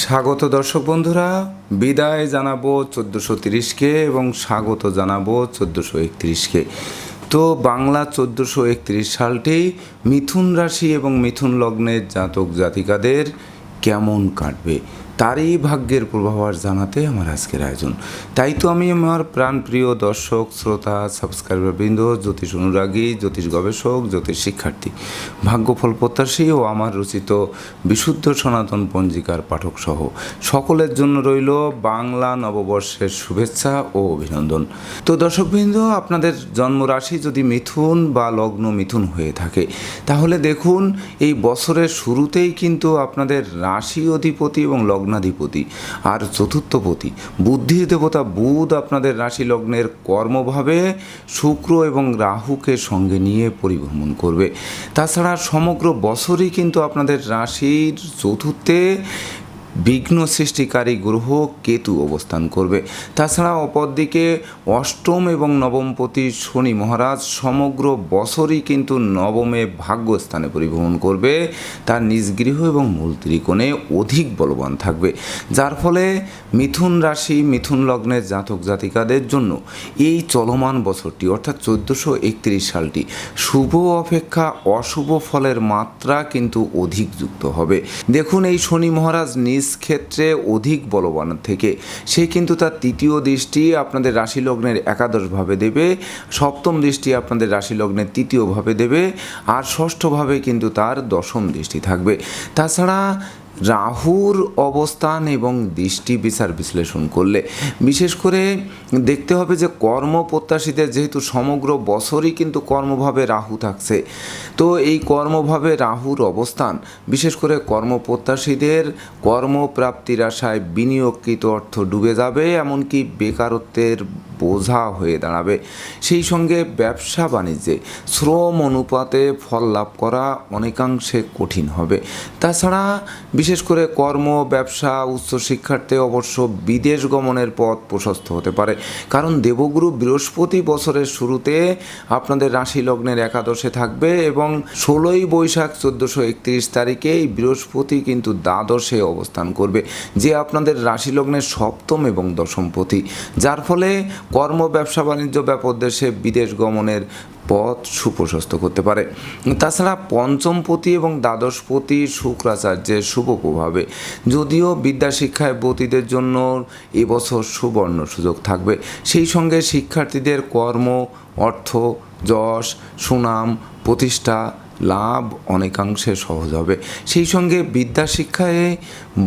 স্বাগত দর্শক বন্ধুরা, বিদায় জানাব চোদ্দোশো তিরিশকে এবং স্বাগত জানাব চোদ্দোশো একত্রিশকে। তো বাংলা চোদ্দোশো একত্রিশ সালটি মিথুন রাশি এবং মিথুন লগ্নের জাতক জাতিকাদের কেমন কাটবে? তারই ভাগ্যের পূর্বাভাস জানাতে আমার আজকের আয়োজন। তাই তো আমি আমার প্রাণপ্রিয় দর্শক, শ্রোতা সাবস্ক্রাইবার বৃন্দ, জ্যোতিষ অনুরাগী, জ্যোতিষ গবেষক, জ্যোতিষ শিক্ষার্থী ভাগ্যফল প্রত্যাশী ও আমার রচিত বিশুদ্ধ সনাতন পঞ্জিকার পাঠক সহ সকলের জন্য রইল বাংলা নববর্ষের শুভেচ্ছা ও অভিনন্দন। তো দর্শকবৃন্দ আপনাদের জন্মরাশি যদি মিথুন বা লগ্ন মিথুন হয়ে থাকে, তাহলে দেখুন, এই বছরের শুরুতেই কিন্তু আপনাদের রাশি অধিপতি এবং লগ্নাধিপতি আর চতুর্থপতি। বুদ্ধির দেবতা বুধ আপনাদের রাশি লগ্নের কর্মভাবে শুক্র এবং রাহুকে সঙ্গে নিয়ে পরিভ্রমণ করবে। তাছাড়া সমগ্র বছরই কিন্তু আপনাদের রাশির চতুর্থে বিঘ্ন সৃষ্টিকারী গ্রহ কেতু অবস্থান করবে। তাছাড়া অপরদিকে অষ্টম এবং নবমপতি শনি মহারাজ সমগ্র বছরই কিন্তু নবমে ভাগ্যস্থানে পরিভ্রমণ করবে। তার নিজ গৃহ এবং মূল ত্রিকোণে অধিক বলবান থাকবে। যার ফলে মিথুন রাশি, মিথুন লগ্নের জাতক জাতিকাদের জন্য এই চলমান বছরটি, অর্থাৎ চোদ্দোশো একত্রিশ সালটি, শুভ অপেক্ষা, অশুভ ফলের মাত্রা কিন্তু অধিক যুক্ত হবে। দেখুন এই শনি মহারাজ নিজ ক্ষেত্রে অধিক বলবান থেকে। সে কিন্তু তার তৃতীয় দৃষ্টি আপনাদের রাশি লগ্নের একাদশভাবে দেবে, সপ্তম দৃষ্টি আপনাদের রাশি লগ্নের তৃতীয়ভাবে দেবে, আর ষষ্ঠভাবে কিন্তু তার দশম দৃষ্টি থাকবে। তাছাড়া রাহুর অবস্থান এবং দৃষ্টি বিচার বিশ্লেষণ করলে, বিশেষ করে দেখতে হবে যে কর্ম প্রত্যাশীদের যেহেতু সমগ্র বছরই কিন্তু কর্মভাবে রাহু থাকছে, তো এই কর্মভাবে রাহুর অবস্থান, বিশেষ করে কর্মপ্রত্যাশীদের কর্মপ্রাপ্তির আশায় বিনিয়োগকৃত অর্থ ডুবে যাবে, এমনকি বেকারত্বের বোঝা হয়ে দাঁড়াবে। সেই সঙ্গে ব্যবসা বাণিজ্যে শ্রম অনুপাতে ফল লাভ করা অনেকাংশে কঠিন হবে। তাছাড়া, বিশেষ করে কর্ম, ব্যবসা, উচ্চ শিক্ষার্থে অবশ্য বিদেশ গমনের পথ প্রশস্ত হতে পারে। কারণ দেবগুরু বৃহস্পতি বছরের শুরুতে আপনাদের রাশি লগ্নের একাদশে থাকবে এবং ষোলোই বৈশাখ চোদ্দোশো একত্রিশ তারিখে এই বৃহস্পতি কিন্তু দ্বাদশে অবস্থান করবে, যে আপনাদের রাশি লগ্নের সপ্তম এবং দশমপতি যার ফলে কর্ম, ব্যবসা, বাণিজ্য ব্যাপক দেশে বিদেশ গমনের পথ সুপ্রশস্ত করতে পারে। তাছাড়া পঞ্চমপতি এবং দ্বাদশপতি শুক্রাচার্যের শুভ প্রভাবে, যদিও বিদ্যা শিক্ষায় বতীদের জন্য এবছর সুবর্ণ সুযোগ থাকবে। সেই সঙ্গে শিক্ষার্থীদের কর্ম, অর্থ, যশ, সুনাম, প্রতিষ্ঠা, লাভ অনেকাংশে সহজ হবে। সেই সঙ্গে বিদ্যা শিক্ষায়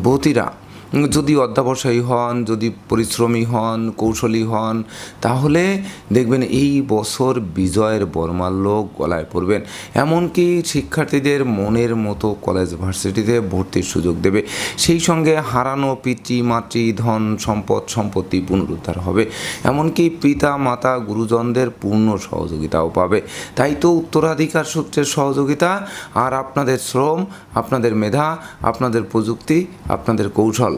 বতীরা যদি অধ্যাবসায়ী হন, যদি পরিশ্রমী হন, কৌশলী হন, তাহলে দেখবেন এই বছর বিজয়ের বর্মাল্য গলায় পড়বেন। এমনকি শিক্ষার্থীদের মনের মতো কলেজ ভার্সিটিতে ভর্তির সুযোগ দেবে। সেই সঙ্গে হারানো পিতৃ, মাতৃ, ধন, সম্পদ, সম্পত্তি পুনরুদ্ধার হবে। এমনকি পিতা, মাতা, গুরুজনদের পূর্ণ সহযোগিতাও পাবে। তাই তো উত্তরাধিকার সূত্রের সহযোগিতা, আর আপনাদের শ্রম, আপনাদের মেধা, আপনাদের প্রযুক্তি, আপনাদের কৌশল।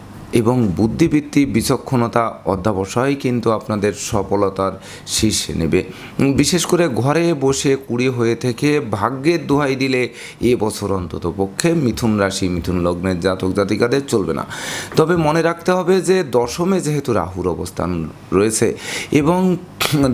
এবং বুদ্ধিবৃত্তি, বিচক্ষণতা অধ্যাবসায় কিন্তু আপনাদের সফলতার শীর্ষে নেবে। বিশেষ করে ঘরে বসে কুড়ি হয়ে থেকে ভাগ্যের দোহাই দিলে এ বছর অন্তত পক্ষে মিথুন রাশি, মিথুন লগ্নের জাতক জাতিকাদের চলবে না। তবে মনে রাখতে হবে যে দশমে যেহেতু রাহুর অবস্থান রয়েছে এবং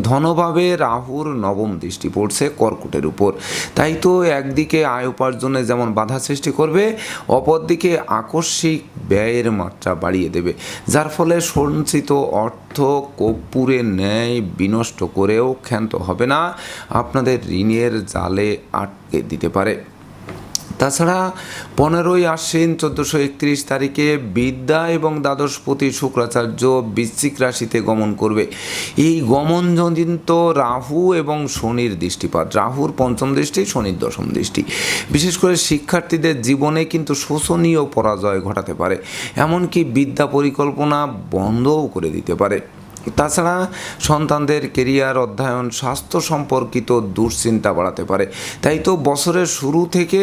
ধনভাবে রাহুর নবম দৃষ্টি পড়ছে কর্কটের উপর, তাই তো একদিকে আয় উপার্জনে যেমন বাধা সৃষ্টি করবে, অপরদিকে আকস্মিক ব্যয়ের মাত্রা বাড়িয়ে দেবে। যার ফলে সঞ্চিত অর্থ কর্পূরে ন্যায় বিনষ্ট করেও ক্ষান্ত হবে না। আপনাদের ঋণের জালে আটকে দিতে পারে। তাছাড়া পনেরোই আশ্বিন চোদ্দোশো একত্রিশ তারিখে বিদ্যা এবং দ্বাদশপতি শুক্রাচার্য বৃশ্চিক রাশিতে গমন করবে। এই গমন গমনজনিত রাহু এবং শনির দৃষ্টিপাত। রাহুর পঞ্চম দৃষ্টি, শনির দশম দৃষ্টি। বিশেষ করে শিক্ষার্থীদের জীবনে কিন্তু শোষণীয় পরাজয় ঘটাতে পারে। এমনকি বিদ্যা পরিকল্পনা বন্ধও করে দিতে পারে। তাছাড়া সন্তানদের কেরিয়ার, অধ্যয়ন, স্বাস্থ্য সম্পর্কিত দুশ্চিন্তা বাড়াতে পারে। তাই তো বছরের শুরু থেকে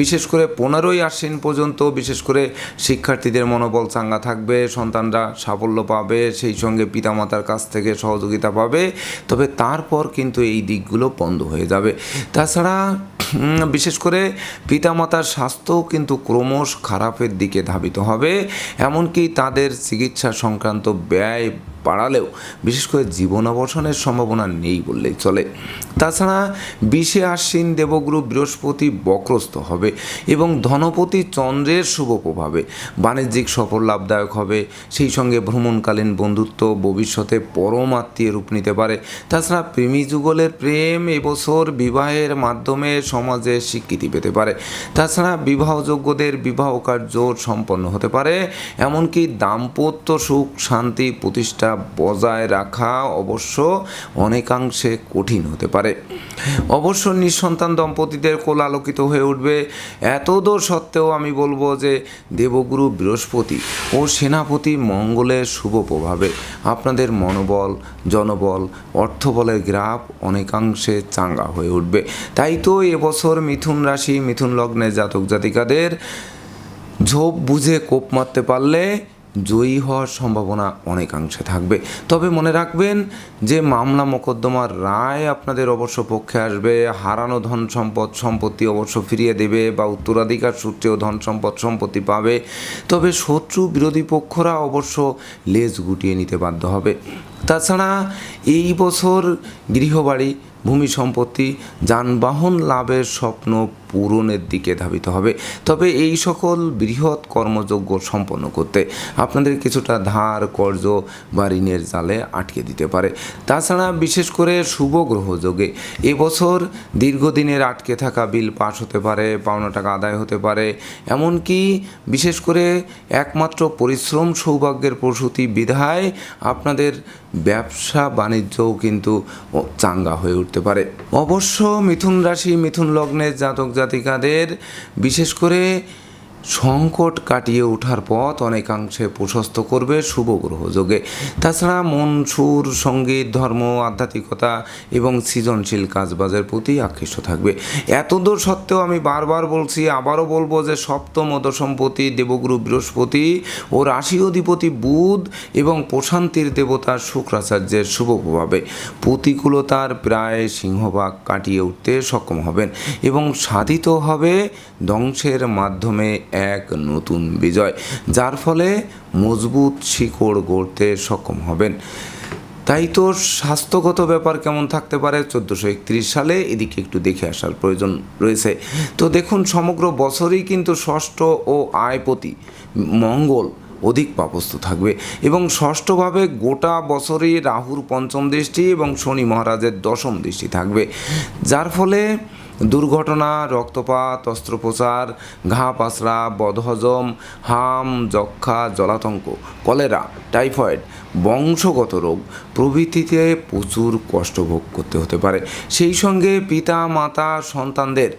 বিশেষ করে পনেরোই আশ্বিন পর্যন্ত বিশেষ করে শিক্ষার্থীদের মনোবল চাঙ্গা থাকবে, সন্তানরা সাফল্য পাবে, সেই সঙ্গে পিতামাতার কাছ থেকে সহযোগিতা পাবে, তবে তারপর কিন্তু এই দিকগুলো বন্ধ হয়ে যাবে। তাছাড়া বিশেষ করে পিতামাতার স্বাস্থ্যও কিন্তু ক্রমশ খারাপের দিকে ধাবিত হবে, এমনকি তাদের চিকিৎসা সংক্রান্ত ব্যয় বাড়ালেও বিশেষ করে জীবন অবসানের সম্ভাবনা নেই বললেই চলে। তাছাড়া বিশে আশ্বিন দেবগুরু বৃহস্পতি বক্রস্ত হবে এবং ধনপতি চন্দ্রের শুভ প্রভাবে বাণিজ্যিক সফল লাভদায়ক হবে। সেই সঙ্গে ভ্রমণকালীন বন্ধুত্ব ভবিষ্যতে পরম আত্মীয় রূপ নিতে পারে। তাছাড়া প্রেমী যুগলের প্রেম এবছর বিবাহের মাধ্যমে সমাজে স্বীকৃতি পেতে পারে। তাছাড়া বিবাহযোগ্যদের বিবাহ কার্য সম্পন্ন হতে পারে। এমনকি দাম্পত্য সুখ শান্তি প্রতিষ্ঠা বজায় রাখা অবশ্য অনেকাংশে কঠিন হতে পারে। অবশ্য নিঃসন্তান দম্পতিদের কোল আলোকিত হয়ে উঠবে। এতদূর সত্ত্বেও আমি বলব যে দেবগুরু বৃহস্পতি ও সেনাপতি মঙ্গলের শুভ প্রভাবে আপনাদের মনোবল, জনবল, অর্থবলের গ্রাফ অনেকাংশে চাঙ্গা হয়ে উঠবে। তাই তো এবছর মিথুন রাশি, মিথুন লগ্নের জাতক জাতিকাদের ঝোপ বুঝে কোপ মারতে পারলে জয়ী হওয়ার সম্ভাবনা অনেকাংশে থাকবে। তবে মনে রাখবেন যে মামলা মোকদ্দমার রায় আপনাদের অবশ্য পক্ষে আসবে। হারানো ধন সম্পদ সম্পত্তি অবশ্য ফিরিয়ে দেবে বা উত্তরাধিকার সূত্রেও ধন সম্পদ সম্পত্তি পাবে। তবে শত্রু বিরোধী পক্ষরা অবশ্য লেজ গুটিয়ে নিতে বাধ্য হবে। তাছাড়া এই বছর গৃহবাড়ি ভূমি সম্পত্তি, যানবাহন লাভের স্বপ্ন পূরণের দিকে ধাবিত হবে। তবে এই সকল বৃহৎ কর্মযোগ্য সম্পন্ন করতে আপনাদের কিছুটা ধার, কর্জ বা ঋণের জালে আটকে দিতে পারে। তাছাড়া বিশেষ করে শুভ গ্রহ যোগে এবছর দীর্ঘদিনের আটকে থাকা বিল পাশ হতে পারে, পাওনা টাকা আদায় হতে পারে। এমনকি বিশেষ করে একমাত্র পরিশ্রম সৌভাগ্যের প্রসূতি বিধায় আপনাদের ব্যবসা বাণিজ্যও কিন্তু চাঙ্গা হয়ে উঠতে পারে। অবশ্য মিথুন রাশি, মিথুন লগ্নের জাতক জাতিকাদের বিশেষ করে সংকট কাটিয়ে ওঠার পথ অনেকাংশে প্রশস্ত করবে শুভ গ্রহ যোগে। তাছাড়া মন, সুর, সংগীত, ধর্ম, আধ্যাত্মিকতা এবং সৃজনশীল কাজবাজের প্রতি আকৃষ্ট থাকবে। এতদূর সত্ত্বেও আমি বারবার বলছি, আবারও বলব যে সপ্তম দশমপতি, দেবগুরু বৃহস্পতি ও রাশি অধিপতি বুধ এবং প্রশান্তির দেবতা শুক্রাচার্যের শুভ প্রভাবে প্রতিকূলতার প্রায় সিংহভাগ কাটিয়ে উঠতে সক্ষম হবেন এবং সাধিত হবে ধ্বংসের মাধ্যমে এক নতুন বিজয়, যার ফলে মজবুত শিকড় গড়তে সক্ষম হবেন। তাই তো স্বাস্থ্যগত ব্যাপার কেমন থাকতে পারে? চোদ্দোশো একত্রিশ সালে এদিকে একটু দেখে আসার প্রয়োজন রয়েছে। তো দেখুন, সমগ্র বছরই কিন্তু ষষ্ঠ ও আয়পতি, মঙ্গল অধিক পাপস্থ থাকবে এবং ষষ্ঠভাবে গোটা বছরই রাহুর পঞ্চম দৃষ্টি এবং শনি মহারাজের দশম দৃষ্টি থাকবে, যার ফলে দুর্ঘটনা, রক্তপাত, অস্ত্রোপচার, ঘা পাসরা বদহজম, হাম যক্ষা জলাতঙ্ক, কলেরা, টাইফয়েড, বংশগত রোগ প্রভৃতিতে প্রচুর কষ্ট ভোগ করতে হতে পারে। সেই সঙ্গে পিতা, মাতা, সন্তানদের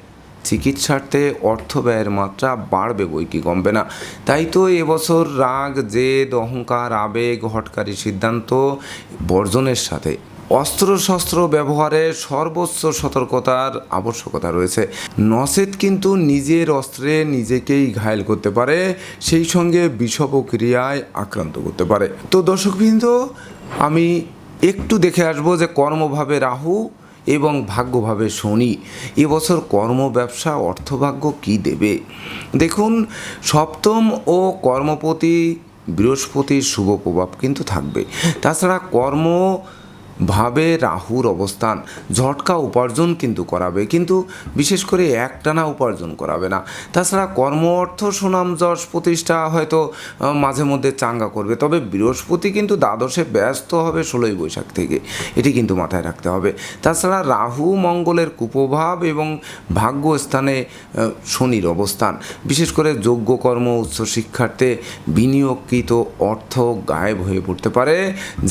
চিকিৎসার্থে অর্থ ব্যয়ের মাত্রা বাড়বে বই কি কমবে না। তাই তো এবছর রাগ, জেদ, অহংকার, আবেগ হটকারী সিদ্ধান্ত, বর্জনের সাথে অস্ত্রশস্ত্র ব্যবহারে সর্বোচ্চ সতর্কতার আবশ্যকতা রয়েছে। নসেদ কিন্তু নিজের অস্ত্রে নিজেকেই ঘায়েল করতে পারে, সেই সঙ্গে বিষব ক্রিয়ায় আক্রান্ত করতে পারে। তো দর্শকবৃন্দ, আমি একটু দেখে আসব যে কর্মভাবে রাহু এবং ভাগ্যভাবে শনি, এবছর কর্ম ব্যবসা, অর্থভাগ্য কি দেবে? দেখুন, সপ্তম ও কর্মপতি বৃহস্পতির শুভ প্রভাব কিন্তু থাকবে। তাছাড়া কর্ম ভাবে রাহুর অবস্থান, ঝটকা উপার্জন কিন্তু করাবে, কিন্তু বিশেষ করে একটানা উপার্জন করাবে না। তাছাড়া কর্ম অর্থ সুনাম যশ প্রতিষ্ঠা হয়তো মাঝে মধ্যে চাঙ্গা করবে, তবে বৃহস্পতি কিন্তু দ্বাদশে ব্যস্ত হবে ষোলোই বৈশাখ থেকে, এটি কিন্তু মাথায় রাখতে হবে। তাছাড়া রাহু মঙ্গলের কুপ্রভাব এবং ভাগ্য স্থানে শনির অবস্থান, বিশেষ করে যোগ্য কর্ম, উচ্চ শিক্ষার্থে বিনিয়োগকৃত অর্থ গায়েব হয়ে পড়তে পারে,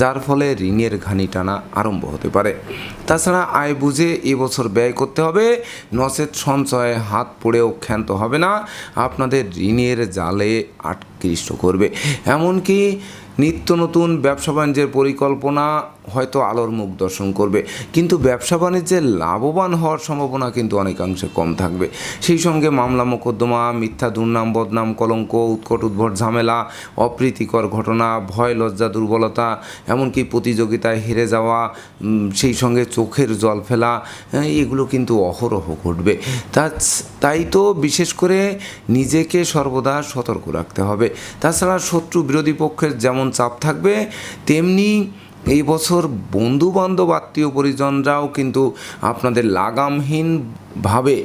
যার ফলে ঋণের ঘানি টানা আরম্ভ হতে পারে। তাছাড়া আয় বুঝে এবছর ব্যয় করতে হবে। নচেত সঞ্চয়ে হাত পড়েও ক্ষান্ত হবে না। আপনাদের ঋণের জালে আটকৃষ্ট করবে। এমনকি নিত্য নতুন ব্যবসা বাণিজ্যের পরিকল্পনা হয়তো আলোর মুখ দর্শন করবে। কিন্তু ব্যবসা বাণিজ্যে লাভবান হওয়ার সম্ভাবনা কিন্তু অনেকাংশে কম থাকবে। সেই সঙ্গে মামলা মোকদ্দমা, মিথ্যা দুর্নাম, বদনাম, কলঙ্ক, উৎকট উদ্ভট ঝামেলা, অপ্রীতিকর ঘটনা, ভয়, লজ্জা, দুর্বলতা, এমনকি প্রতিযোগিতায় হেরে যাওয়া সেই সঙ্গে চোখের জল ফেলা এগুলো কিন্তু অহরহ ঘটবে। তা তাই তো বিশেষ করে নিজেকে সর্বদা সতর্ক রাখতে হবে। তাছাড়া শত্রু বিরোধী পক্ষের যেমন চাপ থাকবে, তেমনি এই বছর বন্ধু বান্ধব আত্মীয় পরিজনরাও কিন্তু আপনাদের লাগামহীনভাবে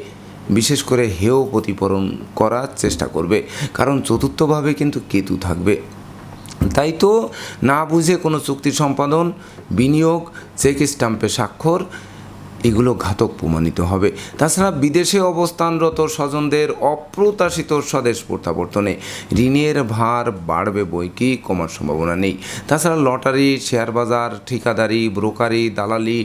বিশেষ করে হেয় প্রতিপরণ করার চেষ্টা করবে। কারণ চতুর্থভাবে কিন্তু কেতু থাকবে। তাই তো না বুঝে কোনো চুক্তি সম্পাদন, বিনিয়োগ, চেক স্ট্যাম্পে স্বাক্ষর এগুলো ঘাতক প্রমাণিত হবে। তাছাড়া বিদেশে অবস্থানরত স্বজনদের অপ্রত্যাশিত স্বদেশ প্রত্যাবর্তনে ঋণের ভার বাড়বে বই কি কমার সম্ভাবনা নেই। তাছাড়া লটারি শেয়ার বাজার ঠিকাদারি, ব্রোকারি, দালালি,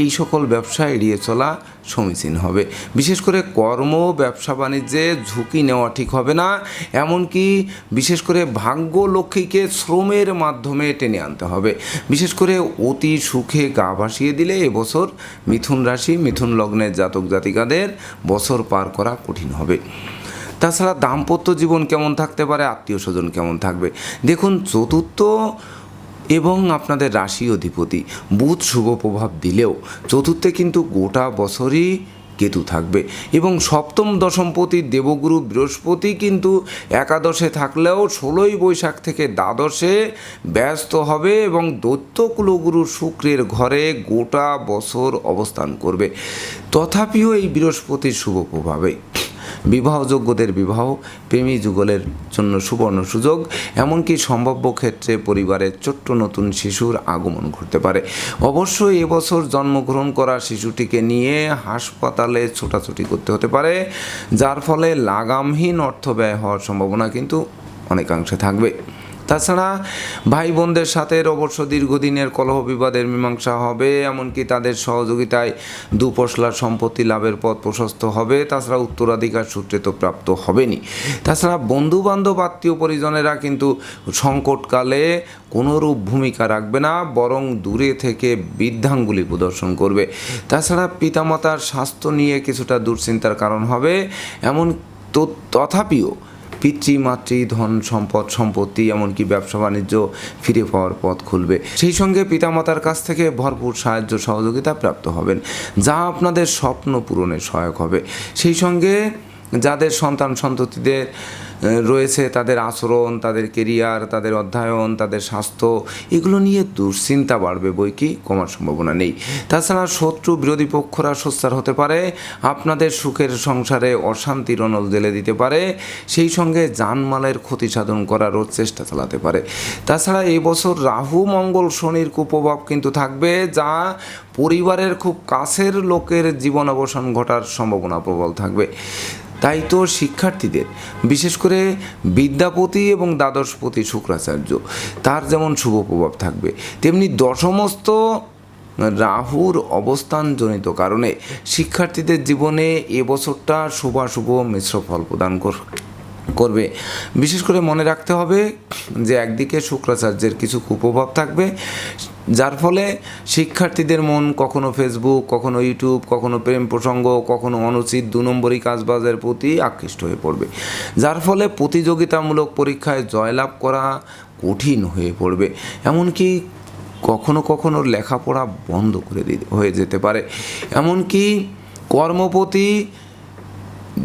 এই সকল ব্যবসা এড়িয়ে চলা সমীচীন হবে। বিশেষ করে কর্ম, ব্যবসা, বাণিজ্যে ঝুঁকি নেওয়া ঠিক হবে না। এমনকি বিশেষ করে ভাগ্য লক্ষ্মীকে শ্রমের মাধ্যমে টেনে আনতে হবে। বিশেষ করে অতি সুখে গা ভাসিয়ে দিলে এবছর মিথুন রাশি, মিথুন লগ্নের জাতক জাতিকাদের বছর পার করা কঠিন হবে। তাছাড়া দাম্পত্য জীবন কেমন থাকতে পারে? আত্মীয় স্বজন কেমন থাকবে? দেখুন, চতুর্থ এবং আপনাদের রাশি অধিপতি। বুধ শুভ প্রভাব দিলেও চতুর্থে কিন্তু গোটা বছরই কেতু থাকবে এবং সপ্তম দশমপতি দেবগুরু বৃহস্পতি কিন্তু একাদশে থাকলেও ষোলোই বৈশাখ থেকে দ্বাদশে ব্যস্ত হবে এবং দৈত্য কুলগুরু শুক্রের ঘরে গোটা বছর অবস্থান করবে। তথাপিও এই বৃহস্পতির শুভ প্রভাবে বিবাহযোগ্যদের বিবাহ, প্রেমী যুগলের জন্য সুবর্ণ সুযোগ, এমনকি সম্ভাব্য ক্ষেত্রে পরিবারের ছোট্ট নতুন শিশুর আগমন ঘটতে পারে। অবশ্যই এবছর জন্মগ্রহণ করা শিশুটিকে নিয়ে হাসপাতালে ছোটাছুটি করতে হতে পারে, যার ফলে লাগামহীন অর্থ ব্যয় হওয়ার সম্ভাবনা কিন্তু অনেকাংশে থাকবে। তাছাড়া ভাই বোনদের সাথে অবশ্য দীর্ঘদিনের কলহ বিবাদের মীমাংসা হবে, এমনকি তাদের সহযোগিতায় দুপশলার সম্পত্তি লাভের পথ প্রশস্ত হবে, তাছাড়া উত্তরাধিকার সূত্রে তো প্রাপ্ত হবেনি। তাছাড়া বন্ধু বান্ধব আত্মীয় পরিজনেরা কিন্তু সংকটকালে কোনোরূপ ভূমিকা রাখবে না, বরং দূরে থেকে বৃদ্ধাঙ্গুলি প্রদর্শন করবে। তাছাড়া পিতামাতার স্বাস্থ্য নিয়ে কিছুটা দুশ্চিন্তার কারণ হবে, এমন তথাপিও পিতৃ, মাতৃ, ধন সম্পদ, সম্পত্তি, এমনকি ব্যবসা, বাণিজ্য ফিরে পাওয়ার পথ খুলবে। সেই সঙ্গে পিতামাতার কাছ থেকে ভরপুর সাহায্য, সহযোগিতা প্রাপ্ত হবেন, যা আপনাদের স্বপ্ন পূরণে সহায়ক হবে। সেই সঙ্গে যাদের সন্তান সন্ততিদের রয়েছে তাদের আচরণ, তাদের কেরিয়ার তাদের অধ্যয়ন, তাদের স্বাস্থ্য, এগুলো নিয়ে দুশ্চিন্তা বাড়বে বই কি? কমার সম্ভাবনা নেই। তাছাড়া শত্রু বিরোধী পক্ষরা সোচ্চার হতে পারে, আপনাদের সুখের সংসারে অশান্তির অনল জেলে দিতে পারে, সেই সঙ্গে জানমালের ক্ষতি সাধন করারও চেষ্টা চালাতে পারে। তাছাড়া এই বছর রাহু, মঙ্গল, শনির কুপ্রভাব কিন্তু থাকবে, যা পরিবারের খুব কাছের লোকের জীবন অবসান ঘটার সম্ভাবনা প্রবল থাকবে। তাই তো শিক্ষার্থীদের, বিশেষ করে বিদ্যাপতি এবং দ্বাদশপতি শুক্রাচার্য, তার যেমন শুভ প্রভাব থাকবে, তেমনি দশমস্ত রাহুর অবস্থানজনিত কারণে শিক্ষার্থীদের জীবনে এবছরটা শুভাশুভ মিশ্র ফল প্রদান কর করবে। বিশেষ করে মনে রাখতে হবে যে একদিকে শুক্রাচার্যের কিছু কুপ্রভাব থাকবে, যার ফলে শিক্ষার্থীদের মন কখনো ফেসবুক কখনো ইউটিউব কখনো প্রেম প্রসঙ্গ, কখনো অনুচিত দু নম্বরই কাজবাজের প্রতি আকৃষ্ট হয়ে পড়বে। যার ফলে প্রতিযোগিতামূলক পরীক্ষায় জয়লাভ করা কঠিন হয়ে পড়বে। এমনকি কখনো কখনো লেখাপড়া বন্ধ করে দিতে, হয়ে যেতে পারে। এমনকি কর্মপতি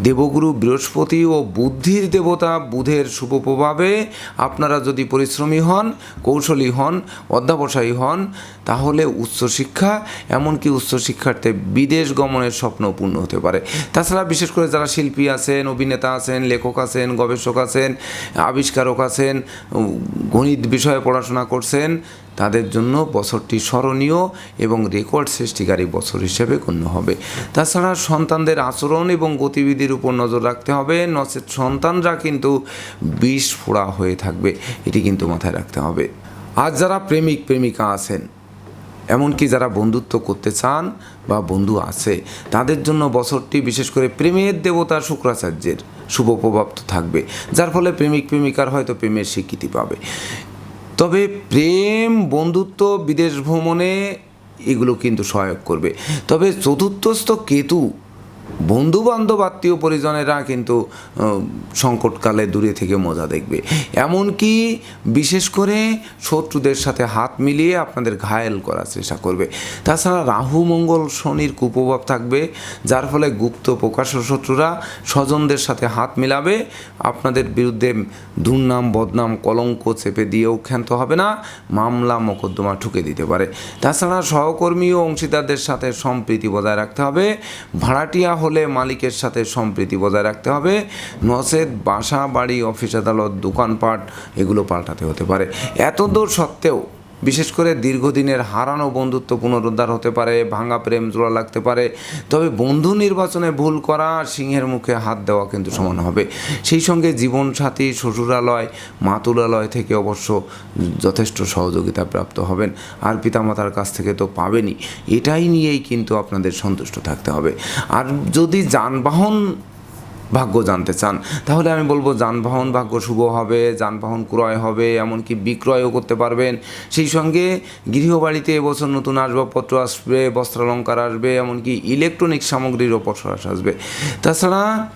দেবগুরু বৃহস্পতি ও বুদ্ধির দেবতা বুধের শুভ প্রভাবে আপনারা যদি পরিশ্রমী হন, কৌশলী হন, অধ্যাবসায়ী হন, তাহলে উচ্চশিক্ষা, এমনকি উচ্চশিক্ষার্থে বিদেশ গমনের স্বপ্ন পূর্ণ হতে পারে। তাছাড়া বিশেষ করে যারা শিল্পী আছেন, অভিনেতা আছেন, লেখক আছেন, গবেষক আছেন, আবিষ্কারক আছেন গণিত বিষয়ে পড়াশোনা করছেন তাদের জন্য বছরটি স্মরণীয় এবং রেকর্ড সৃষ্টিকারী বছর হিসেবে গণ্য হবে। তাছাড়া সন্তানদের আচরণ এবং গতিবিধির উপর নজর রাখতে হবে। নচেত সন্তানরা কিন্তু বিষ ফোড়া হয়ে থাকবে, এটি কিন্তু মাথায় রাখতে হবে। আর যারা প্রেমিক, প্রেমিকা আছেন, এমনকি যারা বন্ধুত্ব করতে চান বা বন্ধু আছে, তাদের জন্য বছরটি বিশেষ করে প্রেমের দেবতা শুক্রাচার্যের শুভ প্রভাব তো থাকবে, যার ফলে প্রেমিক, প্রেমিকার হয়তো প্রেমের স্বীকৃতি পাবে। তবে প্রেম বন্ধুত্ব বিদেশ ভ্রমণে এগুলো কিন্তু সহায়ক করবে। তবে চতুর্থস্থ কেতু বন্ধু বান্ধব আত্মীয় পরিজনেরা কিন্তু সংকটকালে দূরে থেকে মজা দেখবে। এমনকি বিশেষ করে শত্রুদের সাথে হাত মিলিয়ে আপনাদের ঘায়েল করার চেষ্টা করবে। তাছাড়া রাহু, মঙ্গল, শনির কুপ্রভাব থাকবে, যার ফলে গুপ্ত প্রকাশ্য শত্রুরা স্বজনদের সাথে হাত মিলাবে। আপনাদের বিরুদ্ধে দুর্নাম, বদনাম, কলঙ্ক চেপে দিয়েও ক্ষান্ত হবে না, মামলা, মোকদ্দমা ঠুকে দিতে পারে। তাছাড়া সহকর্মী ও অংশীদারদের সাথে সম্প্রীতি বজায় রাখতে হবে। ভাড়াটিয়া হলে মালিকের সাথে সম্প্রীতি বজায় রাখতে হবে। নসেদ বাসা, বাড়ি, অফিস, আদালত, দোকানপাট, এগুলো পাল্টাতে হতে পারে। এত দূর সত্ত্বেও বিশেষ করে দীর্ঘদিনের হারানো বন্ধুত্ব পুনরুদ্ধার হতে পারে, ভাঙা প্রেম জোড়া লাগতে পারে। তবে বন্ধু নির্বাচনে ভুল করা, সিংহের মুখে হাত দেওয়া কিন্তু সমান হবে। সেই সঙ্গে জীবনসাথী, শ্বশুরালয়, মাতুলালয় থেকে অবশ্য যথেষ্ট সহযোগিতা প্রাপ্ত হবেন। আর পিতামাতার কাছ থেকে তো পাবেনই। এটাই নিয়েই কিন্তু আপনাদের সন্তুষ্ট থাকতে হবে। আর যদি যানবাহন ভাগ্য জানতে চান। তাহলে আমি বলব যানবাহন ভাগ্য শুভ হবে, যানবাহন ক্রয় হবে, এমনকি বিক্রয়ও করতে পারবেন। সেই সঙ্গে গৃহবাড়িতে এবছর নতুন আসবাবপত্র আসবে, বস্ত্রালঙ্কার আসবে, এমনকি ইলেকট্রনিক সামগ্রীরও ওপর আসবে। তাছাড়া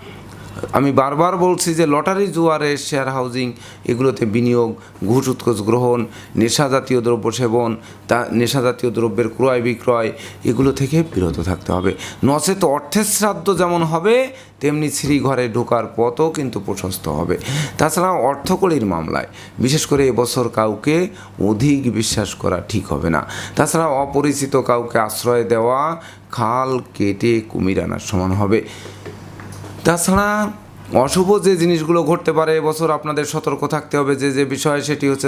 আমি বারবার বলছি যে লটারি, জুয়ারে, শেয়ার হাউজিং, এগুলোতে বিনিয়োগ, ঘুষ, উৎকোচ গ্রহণ, নেশা জাতীয় দ্রব্য সেবন, তা নেশাজাতীয় দ্রব্যের ক্রয় বিক্রয়, এগুলো থেকে বিরত থাকতে হবে। নচেত অর্থের শ্রাদ্ধ যেমন হবে, তেমনি শ্রীঘরে ঢোকার পথও কিন্তু প্রশস্ত হবে। তাছাড়া অর্থকড়ির মামলায়, বিশেষ করে এবছর কাউকে অধিক বিশ্বাস করা ঠিক হবে না। তাছাড়া অপরিচিত কাউকে আশ্রয় দেওয়া, খাল কেটে কুমির আনার সমান হবে। তাছাড়া অশুভ যে জিনিসগুলো ঘটতে পারে এবছর আপনাদের সতর্ক থাকতে হবে যে যে বিষয় সেটি হচ্ছে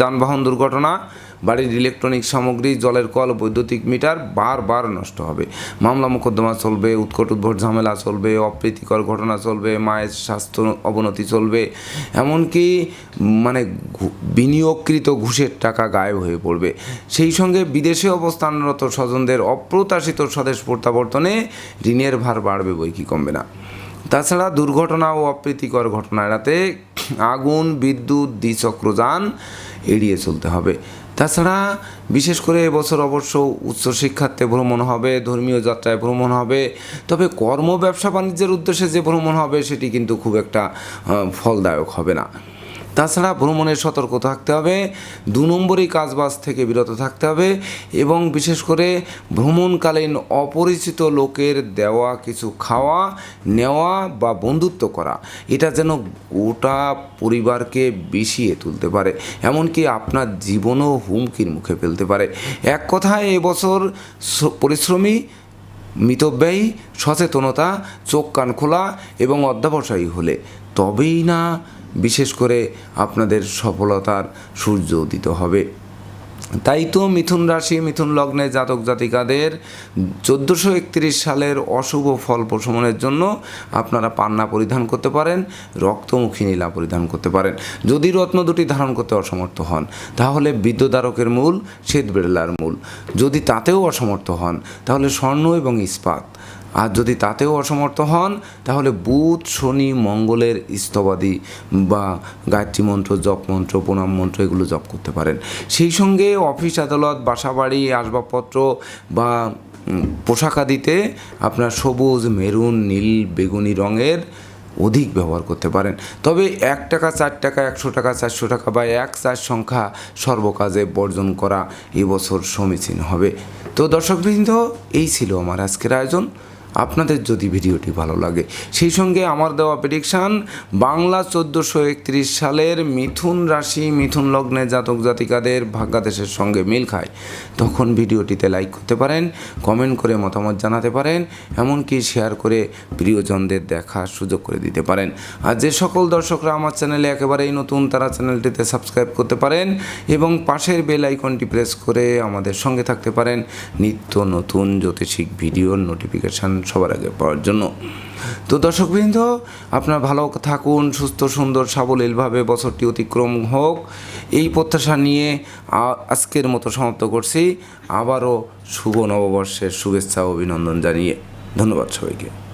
যানবাহন দুর্ঘটনা, বাড়ির ইলেকট্রনিক সামগ্রী, জলের কল, বৈদ্যুতিক মিটার বারবার নষ্ট হবে। মামলা মোকদ্দমা চলবে, উৎকট উদ্ভট ঝামেলা চলবে, অপ্রীতিকর ঘটনা চলবে, মায়ের স্বাস্থ্য অবনতি চলবে, এমনকি মানে বিনিয়োগকৃত ঘুষের টাকা গায়েব হয়ে পড়বে। সেই সঙ্গে বিদেশে অবস্থানরত স্বজনদের অপ্রত্যাশিত স্বদেশ প্রত্যাবর্তনে ঋণের ভার বাড়বে বই কি কমবে না। তাছাড়া দুর্ঘটনা ও অপ্রীতিকর ঘটনা। এড়াতে আগুন, বিদ্যুৎ, দ্বিচক্রযান এড়িয়ে চলতে হবে। তাছাড়া বিশেষ করে এবছর অবশ্য উচ্চশিক্ষার্থে ভ্রমণ হবে, ধর্মীয় যাত্রায় ভ্রমণ হবে। তবে কর্ম, ব্যবসা, বাণিজ্যের উদ্দেশ্যে যে ভ্রমণ হবে, সেটি কিন্তু খুব একটা ফলদায়ক হবে না। তাছাড়া ভ্রমণে সতর্ক থাকতে হবে, দু নম্বরই কাজবাজ থেকে বিরত থাকতে হবে এবং বিশেষ করে ভ্রমণকালীন অপরিচিত লোকের দেওয়া কিছু খাওয়া, নেওয়া বা বন্ধুত্ব করা, এটা যেন গোটা পরিবারকে বিষিয়ে তুলতে পারে, এমনকি আপনার জীবনও হুমকির মুখে ফেলতে পারে। এক কথায় এবছর পরিশ্রমী, মিতব্যয়ী, সচেতনতা, চোখ কান খোলা এবং অধ্যাবসায়ী হলে তবেই না বিশেষ করে আপনাদের সফলতার সূর্য উদিত হবে। তাই তো মিথুন রাশি, মিথুন লগ্নে জাতক জাতিকাদের চোদ্দোশো একত্রিশ সালের অশুভ ফল প্রশমনের জন্য আপনারা পান্না পরিধান করতে পারেন, রক্তমুখী নীলা পরিধান করতে পারেন। যদি রত্ন দুটি ধারণ করতে অসমর্থ হন, তাহলে বিদ্যুদ্ধারকের মূল, শ্বেত বেড়লার মূল। যদি তাতেও অসমর্থ হন, তাহলে স্বর্ণ এবং ইস্পাত। আর যদি তাতেও অসমর্থ হন, তাহলে বুধ, শনি, মঙ্গলের স্তবাদী বা গায়ত্রী মন্ত্র, জপ মন্ত্র, প্রণাম মন্ত্র এগুলো জপ করতে পারেন। সেই সঙ্গে অফিস আদালত, বাসাবাড়ি, আসবাবপত্র বা পোশাকাদিতে আপনার সবুজ, মেরুন, নীল, বেগুনি রঙের অধিক ব্যবহার করতে পারেন। তবে এক টাকা, চার টাকা, একশো টাকা, চারশো টাকা বা এক চার সংখ্যা সর্বকাজে বর্জন করা এবছর সমীচীন হবে। তো দর্শকবৃন্দ, এই ছিল আমার আজকের আয়োজন। আপনাদের যদি ভিডিওটি ভালো লাগে। সেই সঙ্গে আমার দেওয়া প্রেডিকশান বাংলা চোদ্দোশো একত্রিশ সালের মিথুন রাশি, মিথুন লগ্নে জাতক জাতিকাদের ভাগ্যাদেশের সঙ্গে মিল খায়। তখন ভিডিওটিতে লাইক করতে পারেন কমেন্ট করে মতামত জানাতে পারেন, এমনকি শেয়ার করে প্রিয়জনদের দেখার সুযোগ করে দিতে পারেন। আর যে সকল দর্শকরা আমার চ্যানেলে একেবারেই নতুন, তারা চ্যানেলটিতে সাবস্ক্রাইব করতে পারেন এবং পাশের বেল আইকনটি প্রেস করে আমাদের সঙ্গে থাকতে পারেন। নিত্য নতুন জ্যোতিষিক ভিডিওর নোটিফিকেশান সবার আগে পাওয়ার জন্য। তো দর্শকবৃন্দ, আপনার ভালো থাকুন, সুস্থ, সুন্দর, সাবলীলভাবে বছরটি অতিক্রম হোক। এই প্রত্যাশা নিয়ে আজকের মতো সমাপ্ত করছি। আবারও শুভ নববর্ষের শুভেচ্ছা অভিনন্দন জানিয়ে ধন্যবাদ সবাইকে।